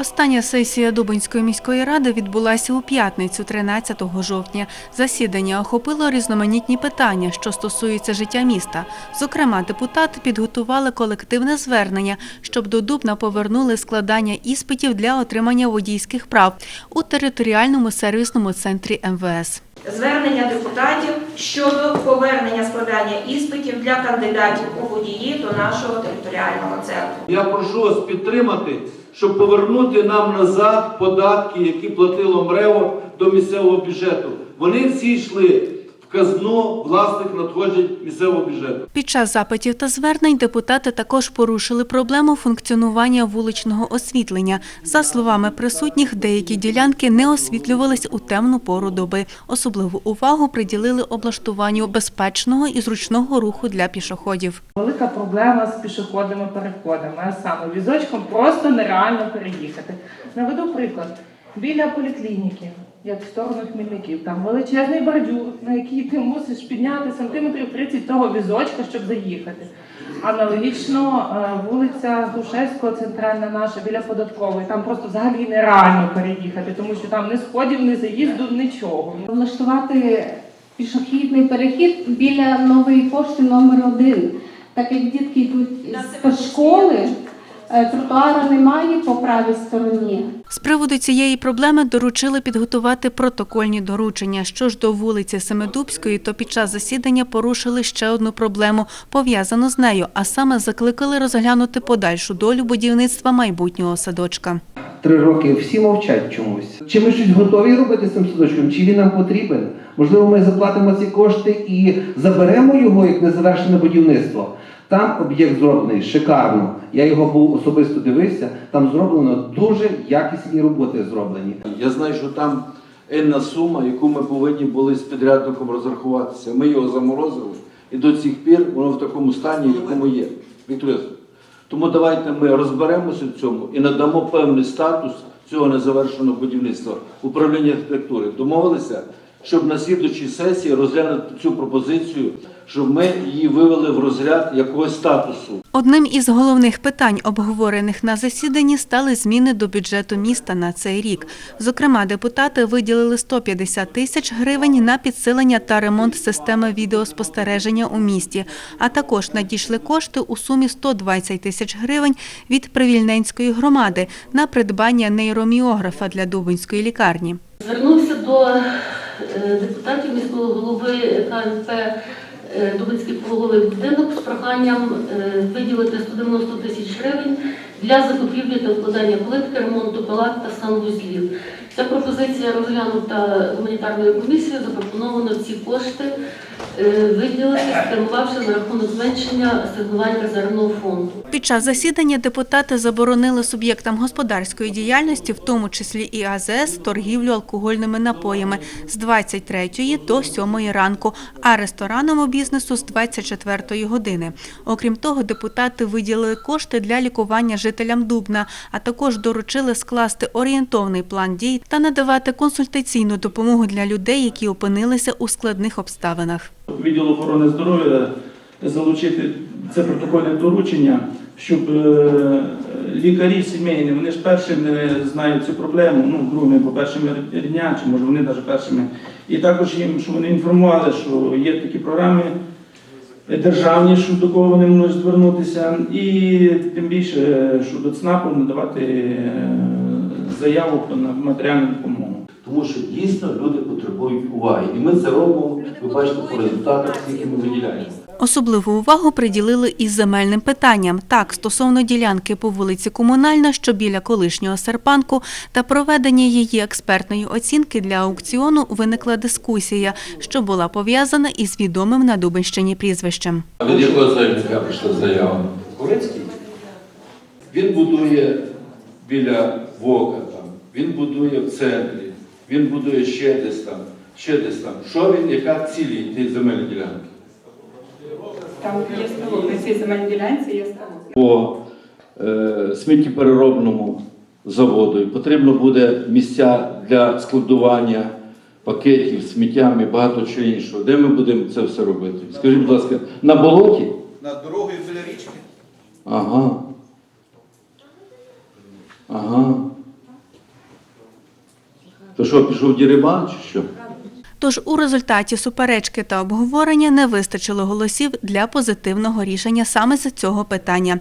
Остання сесія Дубинської міської ради відбулася у п'ятницю, 13 жовтня. Засідання охопило різноманітні питання, що стосуються життя міста. Зокрема, депутати підготували колективне звернення, щоб до Дубна повернули складання іспитів для отримання водійських прав у територіальному сервісному центрі МВС. Звернення депутатів щодо повернення складання іспитів для кандидатів у водії до нашого територіального центру. Я прошу вас підтримати, щоб повернути нам назад податки, які платило МРЕВО до місцевого бюджету. Вони всі йшли казну власних надходжень місцевого бюджету. Під час запитів та звернень депутати також порушили проблему функціонування вуличного освітлення. За словами присутніх, деякі ділянки не освітлювались у темну пору доби. Особливу увагу приділили облаштуванню безпечного і зручного руху для пішоходів. Велика проблема з пішохідними переходами, а саме візочком просто нереально переїхати. Наведу приклад. Біля поліклініки, як в сторону хмільників, там величезний бордюр, на який ти мусиш підняти сантиметрів 30 того візочка, щоб заїхати. Аналогічно е, вулиця Грушевського, центральна наша, біля податкової, там просто взагалі нереально переїхати, тому що там ні сходів, ні заїзду, нічого. влаштувати пішохідний перехід біля нової пошти номер 1 Так як дітки йдуть з школи, тротуара немає по правій стороні. З приводу цієї проблеми доручили підготувати протокольні доручення. Що ж до вулиці Семидубської, то під час засідання порушили ще одну проблему, пов'язану з нею, а саме закликали розглянути подальшу долю будівництва майбутнього садочка. Три роки всі мовчать чомусь. Чи ми щось готові робити з цим садочком? Чи він нам потрібен? Можливо, ми заплатимо ці кошти і заберемо його як незавершене будівництво. Там об'єкт зроблений шикарно. Я його був особисто дивився. Там зроблено дуже якісні роботи зроблені. Я знаю, що там енна сума, яку ми повинні були з підрядником розрахуватися. Ми його заморозили, і до цих пір воно в такому стані, в якому є. Віктор Тому давайте ми розберемося в цьому і надамо певний статус цього незавершеного будівництва управління архітектури. Домовилися, щоб на слідчій сесії розглянути цю пропозицію, щоб ми її вивели в розряд якогось статусу. Одним із головних питань, обговорених на засіданні, стали зміни до бюджету міста на цей рік. Зокрема, депутати виділили 150 тисяч гривень на підсилення та ремонт системи відеоспостереження у місті, а також надійшли кошти у сумі 120 тисяч гривень від Привільненської громади на придбання нейроміографа для Дубинської лікарні. Звернувся до е, депутатів міського голови КНП е, Дубинський пологовий будинок з проханням е, виділити 190 тисяч гривень для закупівлі та вкладання плитки, ремонту палат та санвузлів. Ця пропозиція розглянута гуманітарною комісією, запропоновано ці кошти виділити, спрямувавши на рахунок зменшення асигнувань резервного фонду. Під час засідання депутати заборонили суб'єктам господарської діяльності, в тому числі і АЗС, торгівлю алкогольними напоями з 23 до 7 ранку, а ресторанному бізнесу з 24 години. Окрім того, депутати виділили кошти для лікування жителям Дубна, а також доручили скласти орієнтовний план дій та надавати консультаційну допомогу для людей, які опинилися у складних обставинах. Відділ охорони здоров'я залучити це протокольне доручення, щоб е, лікарі сімейні, вони ж першими знають цю проблему, ну, другими по першими рідня, чи може вони навіть першими. І також їм, щоб вони інформували, що є такі програми державні, що до кого вони можуть звернутися, і тим більше, що до ЦНАПу надавати е, заяву на матеріальну допомогу. Тому що дійсно люди потребують уваги. І ми це робимо, ви бачите, по результатах, скільки ми виділяємо. Особливу увагу приділили і земельним питанням. Так, стосовно ділянки по вулиці Комунальна, що біля колишнього серпанку, та проведення її експертної оцінки для аукціону виникла дискусія, що була пов'язана із відомим на Дубинщині прізвищем. Від якого заявника прийшла заява? Курицький. Він будує біля Вока, там, він будує в центрі, він будує ще десь там, ще десь там. Що він, яка цілі тієї земельної ділянки? Там є ставок, на цій земельній ділянці є ставок. По е, сміттєпереробному заводу і потрібно буде місця для складування пакетів, сміттям і багато чого іншого. Де ми будемо це все робити? Скажіть, будь ласка, на болоті? Над дорогою біля річки. Ага. Ага. Що, пішов дірибан чи що? Тож у результаті суперечки та обговорення не вистачило голосів для позитивного рішення саме за цього питання.